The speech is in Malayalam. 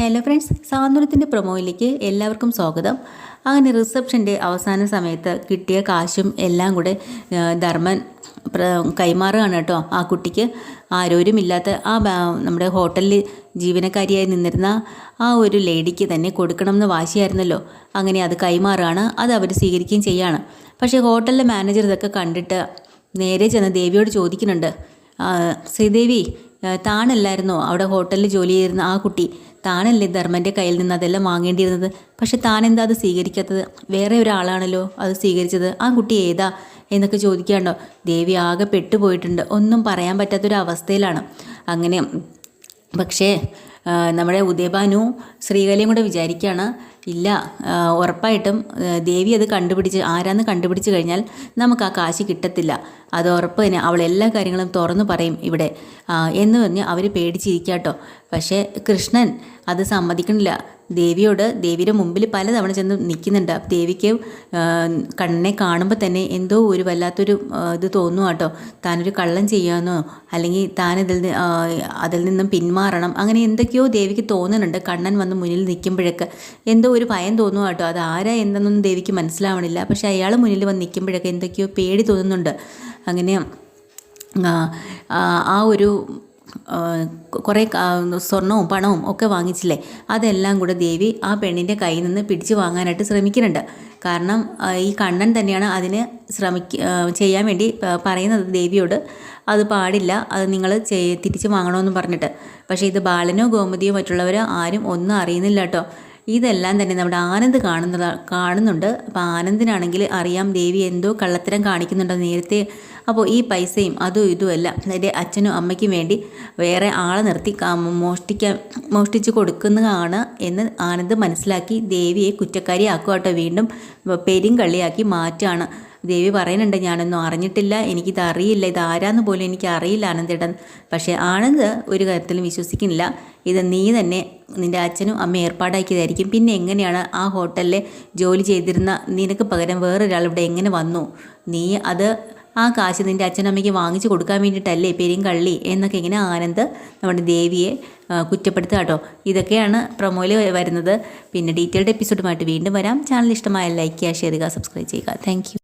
ഹലോ ഫ്രണ്ട്സ് സാന്ത്വനത്തിന്റെ പ്രൊമോയിലേക്ക് എല്ലാവർക്കും സ്വാഗതം. അങ്ങനെ റിസപ്ഷന്റെ അവസാന സമയത്ത് കിട്ടിയ കാശും എല്ലാം കൂടെ ധർമ്മൻ കൈമാറുകയാണ് കേട്ടോ. ആ കുട്ടിക്ക് ആരോരുമില്ലാത്ത ആ നമ്മുടെ ഹോട്ടലിൽ ജീവനക്കാരിയായി നിന്നിരുന്ന ആ ഒരു ലേഡിക്ക് തന്നെ കൊടുക്കണം എന്ന് വാശിയായിരുന്നല്ലോ. അങ്ങനെ അത് കൈമാറുകയാണ് അത് അവർ സ്വീകരിക്കുകയും ചെയ്യാണ്. പക്ഷേ ഹോട്ടലിലെ മാനേജർ ഇതൊക്കെ കണ്ടിട്ട് നേരെ ചെന്ന് ദേവിയോട് ചോദിക്കുന്നുണ്ട്. ശ്രീദേവി താണല്ലായിരുന്നോ അവിടെ ഹോട്ടലിൽ ജോലി ചെയ്തിരുന്ന ആ കുട്ടി. താനല്ലേ ധർമ്മന്റെ കയ്യിൽ നിന്ന് അതെല്ലാം വാങ്ങേണ്ടിയിരുന്നത്? പക്ഷെ താൻ എന്താ അത് സ്വീകരിക്കാത്തത്? വേറെ ഒരാളാണല്ലോ അത് സ്വീകരിച്ചത്. ആ കുട്ടി ഏതാ എന്നൊക്കെ ചോദിക്കാണ്ടോ? ദേവി ആകെ പെട്ടുപോയിട്ടുണ്ട്. ഒന്നും പറയാൻ പറ്റാത്തൊരവസ്ഥയിലാണ്. അങ്ങനെ പക്ഷേ നമ്മുടെ ഉദയഭാനു ശ്രീകലയും കൂടെ വിചാരിക്കുകയാണ് ഇല്ല ഉറപ്പായിട്ടും ദേവി അത് കണ്ടുപിടിച്ച് ആരാന്ന് കണ്ടുപിടിച്ച് കഴിഞ്ഞാൽ നമുക്ക് ആ കാശ് കിട്ടത്തില്ല. അത് ഉറപ്പ് തന്നെ അവൾ എല്ലാ കാര്യങ്ങളും തുറന്നു പറയും ഇവിടെ. എന്ന് പറഞ്ഞ് അവർ പേടിച്ചിരിക്കാട്ടോ. പക്ഷേ കൃഷ്ണൻ അത് സമ്മതിക്കണില്ല. ദേവിയോട് ദേവിയുടെ മുമ്പിൽ പലതവണ ചെന്ന് നിൽക്കുന്നുണ്ട് ദേവിക്ക് കണ്ണനെ കാണുമ്പോൾ തന്നെ എന്തോ ഒരു വല്ലാത്തൊരു ഇത് തോന്നും കേട്ടോ താനൊരു കള്ളം ചെയ്യാമെന്നോ അല്ലെങ്കിൽ താൻ ഇതിൽ അതിൽ നിന്നും പിന്മാറണം അങ്ങനെ എന്തൊക്കെയോ ദേവിക്ക് തോന്നുന്നുണ്ട്. കണ്ണൻ വന്ന് മുന്നിൽ നിൽക്കുമ്പോഴൊക്കെ എന്തോ ഒരു ഭയം തോന്നും കേട്ടോ അത് ആരാ എന്തെന്നൊന്നും ദേവിക്ക് മനസ്സിലാവണില്ല. പക്ഷേ അയാൾ മുന്നിൽ വന്ന് നിൽക്കുമ്പോഴൊക്കെ എന്തൊക്കെയോ പേടി തോന്നുന്നുണ്ട്. അങ്ങനെ ആ, ഒരു കുറേ സ്വർണവും പണവും ഒക്കെ വാങ്ങിച്ചില്ലേ? അതെല്ലാം കൂടെ ദേവി ആ പെണ്ണിന്റെ കയ്യിൽ നിന്ന് പിടിച്ചു വാങ്ങാനായിട്ട് ശ്രമിക്കുന്നുണ്ട്. കാരണം ഈ കണ്ണൻ തന്നെയാണ് അതിന് ശ്രമിക്ക ചെയ്യാൻ വേണ്ടി പറയുന്നത് ദേവിയോട്. അത് പാടില്ല അത് നിങ്ങൾ തിരിച്ച് വാങ്ങണമെന്ന് പറഞ്ഞിട്ട്. പക്ഷേ ഇത് ബാലനോ ഗോമതിയോ മറ്റുള്ളവരോ ആരും ഒന്നും അറിയുന്നില്ല കേട്ടോ. ഇതെല്ലാം തന്നെ നമ്മുടെ ആനന്ദ് കാണുന്നത് കാണുന്നുണ്ട്. അപ്പോൾ ആനന്ദിനാണെങ്കിൽ അറിയാം ദേവി എന്തോ കള്ളത്തരം കാണിക്കുന്നുണ്ടോ നേരത്തെ. അപ്പോൾ ഈ പൈസയും അതും ഇതും എല്ലാം എന്റെ അച്ഛനും അമ്മയ്ക്കും വേണ്ടി വേറെ ആളെ നിർത്തി മോഷ്ടിക്കാൻ മോഷ്ടിച്ച് കൊടുക്കുന്നതാണ് എന്ന് ആനന്ദ് മനസ്സിലാക്കി ദേവിയെ കുറ്റക്കാരിയാക്കുക കേട്ടോ വീണ്ടും പെരും കള്ളിയാക്കി മാറ്റുകയാണ്. ദേവി പറയുന്നുണ്ട് ഞാനൊന്നും അറിഞ്ഞിട്ടില്ല എനിക്കിത് അറിയില്ല ഇത് ആരാന്ന് പോലും എനിക്ക് അറിയില്ല ആനന്ദേട്ടൻ. പക്ഷേ ആനന്ദ് ഒരു കാര്യത്തിലും വിശ്വസിക്കുന്നില്ല. ഇത് നീ തന്നെ നിന്റെ അച്ഛനും അമ്മയും ഏർപ്പാടാക്കിയതായിരിക്കും. പിന്നെ എങ്ങനെയാണ് ആ ഹോട്ടലിൽ ജോലി ചെയ്തിരുന്ന നിനക്ക് പകരം വേറൊരാൾ ഇവിടെ എങ്ങനെ വന്നു? നീ അത് ആ കാശ് നിന്റെ അച്ഛനും അമ്മയ്ക്ക് വാങ്ങിച്ചു കൊടുക്കാൻ വേണ്ടിയിട്ടല്ലേ പെരുങ്കള്ളി? എന്നൊക്കെ ഇങ്ങനെ ആനന്ദ് നമ്മുടെ ദേവിയെ കുറ്റപ്പെടുത്തുക കേട്ടോ. ഇതൊക്കെയാണ് പ്രൊമോയിൽ വരുന്നത്. പിന്നെ ഡീറ്റെയിൽഡ് എപ്പിസോഡുമായിട്ട് വീണ്ടും വരാം. ചാനൽ ഇഷ്ടമായ ലൈക്ക് ചെയ്യുക ഷെയർ ചെയ്യുക സബ്സ്ക്രൈബ് ചെയ്യുക. താങ്ക്